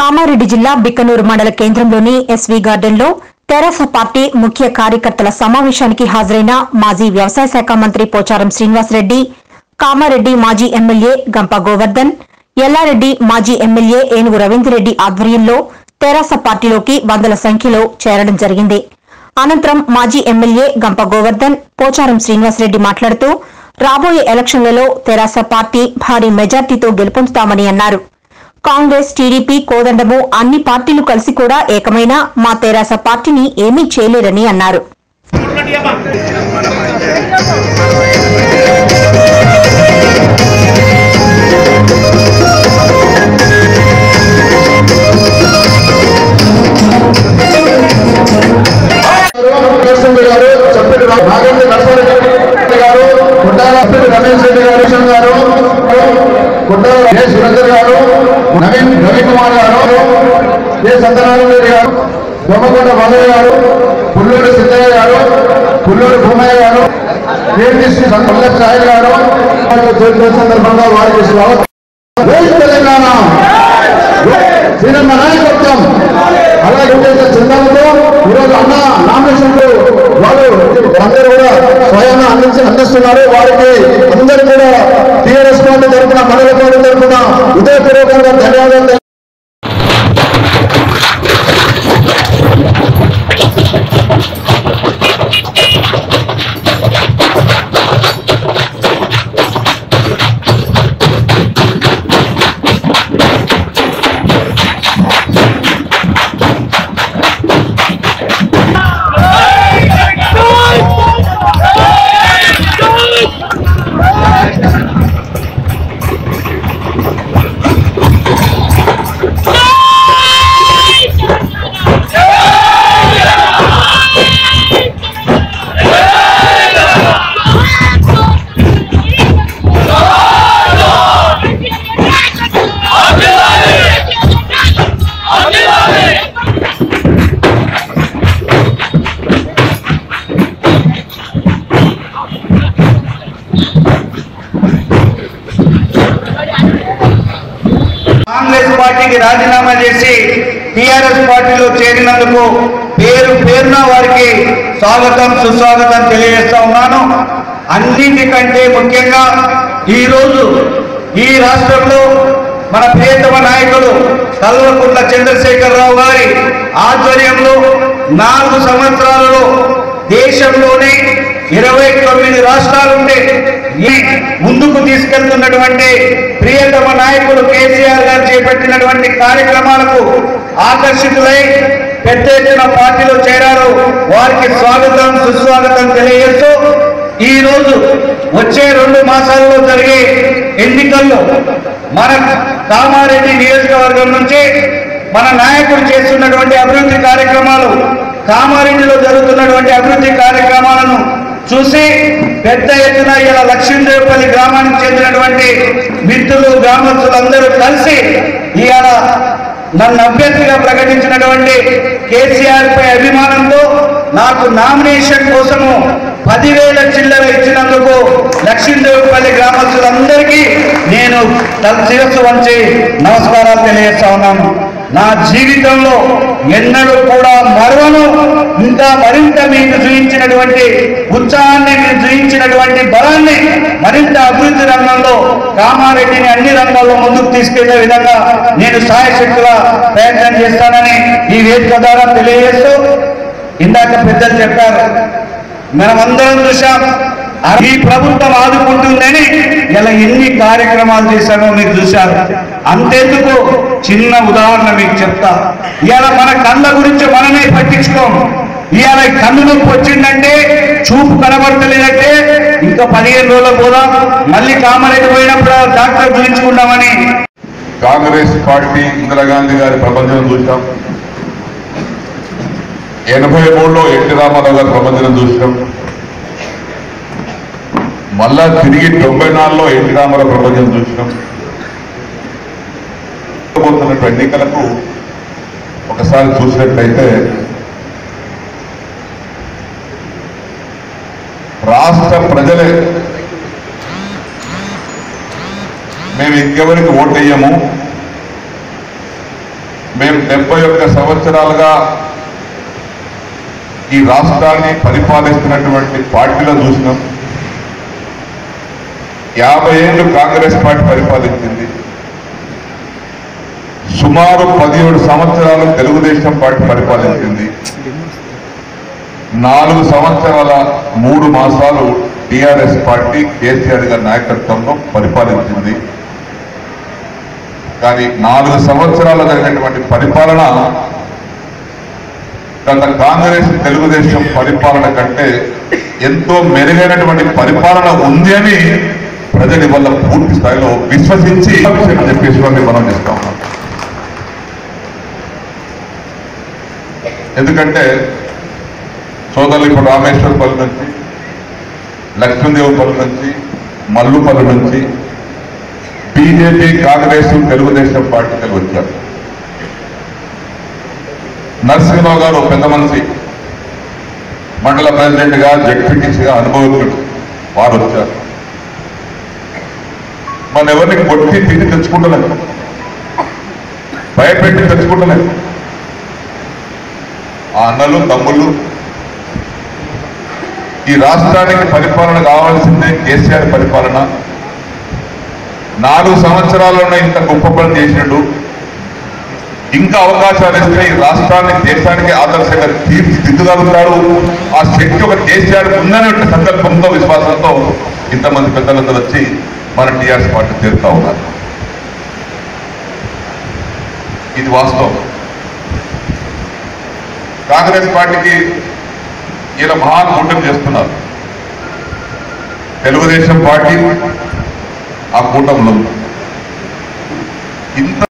కామారెడ్డి జిల్లా బిక్కనూరు మండల కేంద్రంలోని ఎస్వీ గార్డెన్లో తెరాస పార్టీ ముఖ్య కార్యకర్తల సమావేశానికి హాజరైన మాజీ వ్యవసాయ శాఖ మంత్రి పోచారం శ్రీనివాసరెడ్డి కామారెడ్డి మాజీ ఎమ్మెల్యే గంప గోవర్ధన్ ఎల్లారెడ్డి మాజీ ఎమ్మెల్యే ఏనుగు రవీంద్రెడ్డి ఆధ్వర్యంలో తెరాస పార్టీలోకి వందల సంఖ్యలో చేరడం జరిగింది. అనంతరం మాజీ ఎమ్మెల్యే గంప గోవర్ధన్ పోచారం శ్రీనివాసరెడ్డి మాట్లాడుతూ రాబోయే ఎలక్షన్లలో తెరాస పార్టీ భారీ మెజార్టీతో గెలుపొందుతామని అన్నారు. కాంగ్రెస్ టీడీపీ కోదండము అన్ని పార్టీలు కలిసి కూడా ఏకమైన మా తెరాస పార్టీని ఏమీ చేయలేరని అన్నారు. గారు రమేష్ రెడ్డి గారు గుడ్డాల ఏ సురేందర్ గారు నవీన్ రవికుమార్ గారు ఏ సత్యనారాయణ రెడ్డి గారు దొమ్మకొండ మాధవ్ గారు పుల్లూరు సిద్ధయ్య గారు పుల్లూరు భూమయ్య గారు కేంద్రీశ్రీ పల్లె సాయి గారు సందర్భంగా వారికి స్వాగతం. తెలంగాణ! శ్రీరమ్మ నాయకత్వం! అలాగే చేసే ఈరోజు అన్న నామినేషన్లు వాళ్ళు అందరూ కూడా స్వయం అందించి అందిస్తున్నారు. వారికి అందరూ కూడా టీఆర్ఎస్ పార్టీ తరఫున మండల పార్టీ తరఫున హృదయపూర్వకంగా ಏನಾಗುತ್ತೆ పార్టీకి రాజీనామా చేసి టిఆర్ఎస్ పార్టీలో చేరినందుకు పేరు పేరున వారికి స్వాగతం సుస్వాగతం తెలియజేస్తా ఉన్నాను. అన్నింటికంటే ముఖ్యంగా ఈరోజు ఈ రాష్ట్రంలో మన ప్రియతమ నాయకుడు కల్వకుంట్ల చంద్రశేఖరరావు గారి ఆధ్వర్యంలో నాలుగు సంవత్సరాలలో దేశంలోనే ఇరవై తొమ్మిది రాష్ట్రాలుంటే ఈ ముందుకు తీసుకెళ్తున్నటువంటి ప్రియతమ నాయకుడు కేసీఆర్ గారు చేపట్టినటువంటి కార్యక్రమాలకు ఆకర్షితులై పెద్ద ఎత్తున పార్టీలో చేరారు. వారికి స్వాగతం సుస్వాగతం తెలియజేస్తూ ఈ రోజు వచ్చే రెండు మాసాల్లో జరిగే ఎన్నికల్లో మన కామారెడ్డి నియోజకవర్గం నుంచి మన నాయకుడు చేస్తున్నటువంటి అభివృద్ధి కార్యక్రమాలు కామారెడ్డిలో జరుగుతున్నటువంటి అభివృద్ధి కార్యక్రమాలను చూసి పెద్ద ఎత్తున ఇలా లక్ష్మీదేవపల్లి గ్రామానికి చెందినటువంటి మిత్రులు గ్రామస్తులందరూ కలిసి ఇవాళ నన్ను అభ్యర్థిగా ప్రకటించినటువంటి కేసీఆర్ పై అభిమానంతో నాకు నామినేషన్ కోసము పదివేల చిల్లర ఇచ్చినందుకు లక్ష్మీదేవపల్లి గ్రామస్తులందరికీ నేను తన శిరస్సు వంచి నమస్కారాలు తెలియజేస్తా ఉన్నాను. నా జీవితంలో ఎన్నడూ కూడా మరవను. ఇంకా మరింత మీకు చూపించినటువంటి ఉత్సాహాన్ని మీరు చూపించినటువంటి బలాన్ని మరింత అభివృద్ధి రంగంలో కామారెడ్డిని అన్ని రంగాల్లో ముందుకు తీసుకెళ్ళే విధంగా నేను సాయశక్తుల ప్రయత్నం చేస్తానని ఈ వేదిక ద్వారా తెలియజేస్తూ ఇందాక పెద్దలు చెప్పారు. మనమందరం చూశాం. ఈ ప్రభుత్వం ఆదుకుంటుందని ఇలా ఎన్ని కార్యక్రమాలు చేశామో మీరు చూశారు. అంతెందుకు? చిన్న ఉదాహరణ మీకు చెప్తా. ఇవాళ మన కళ్ళ గురించి మనమే పట్టించుకోం. ఇవాళ ఈ కన్ను నొప్పి వచ్చిందంటే చూపు కనబడతలేదంటే ఇంకా పదిహేను రోజుల పోదాం. మళ్ళీ కామారెడ్డి పోయినప్పుడు డాక్టర్ గురించుకుందామని కాంగ్రెస్ పార్టీ ఇందిరాగాంధీ గారి ప్రపంచం చూసాం ఎనభై మూడులో ఎన్టీ రామారావు గారి ప్రపంచం చూసాం మళ్ళా తిరిగి తొంభై నాలుగులో ఎన్టీ రామారావు ప్రపంచం చూసినాం జరగబోతున్నటువంటి ఎన్నికలకు ఒకసారి చూసినట్లయితే రాష్ట్ర ప్రజలే మేము ఇంకెవరికి ఓటేయము? మేము డెబ్బై ఒక్క సంవత్సరాలుగా ఈ రాష్ట్రాన్ని పరిపాలిస్తున్నటువంటి పార్టీలో చూసినాం. యాభై ఏళ్ళు కాంగ్రెస్ పార్టీ పరిపాలించింది. సుమారు పదిహేడు సంవత్సరాలు తెలుగుదేశం పార్టీ పరిపాలించింది. నాలుగు సంవత్సరాల మూడు మాసాలు టిఆర్ఎస్ పార్టీ కేసీఆర్ గారి నాయకత్వంలో పరిపాలించింది. కానీ నాలుగు సంవత్సరాలు జరిగినటువంటి పరిపాలన గత కాంగ్రెస్ తెలుగుదేశం పరిపాలన కంటే ఎంతో మెరుగైనటువంటి పరిపాలన ఉంది అని ప్రజలు వల్ల పూర్తి స్థాయిలో విశ్వసించి చెప్పేసి మనం ఇస్తా ఉన్నాం. ఎందుకంటే సోదరులు ఇప్పుడు రామేశ్వరపల్లి నుంచి లక్ష్మీదేవపల్లి నుంచి మల్లుపల్లి నుంచి బీజేపీ కాంగ్రెస్ తెలుగుదేశం పార్టీకి వచ్చారు. నరసింహరావు గారు పెద్ద మనిషి. మండల ప్రెసిడెంట్గా జడ్పీటీసీగా అనుభవజ్ఞుడు వారు వచ్చారు. మన ఎవరిని కొట్టి తిని తెచ్చుకుంటలేదు. భయపెట్టి తెచ్చుకుంటలేదు. ఆ అన్నలు తమ్ముళ్ళు ఈ రాష్ట్రానికి పరిపాలన కావాల్సిందే కేసీఆర్ పరిపాలన. నాలుగు సంవత్సరాల్లోనే ఇంత గొప్ప పని చేసినట్టు ఇంకా అవకాశాలు ఇస్తే ఈ రాష్ట్రాన్ని దేశానికి ఆదర్శంగా తీర్చిదిద్దగలుగుతాడు. ఆ శక్తి ఒక కేసీఆర్ ఉందనే ఒక సంకల్పంతో విశ్వాసంతో ఇంతమంది పెద్దలందరూ వచ్చి మన టీఆర్ఎస్ పార్టీ చేరుతా ఉన్నారు. ఇది వాస్తవం. కాంగ్రెస్ పార్టీకి ఈయన మహాకూటమి చేస్తున్నారు. తెలుగుదేశం పార్టీ ఆ కూటమిలో. ఇంత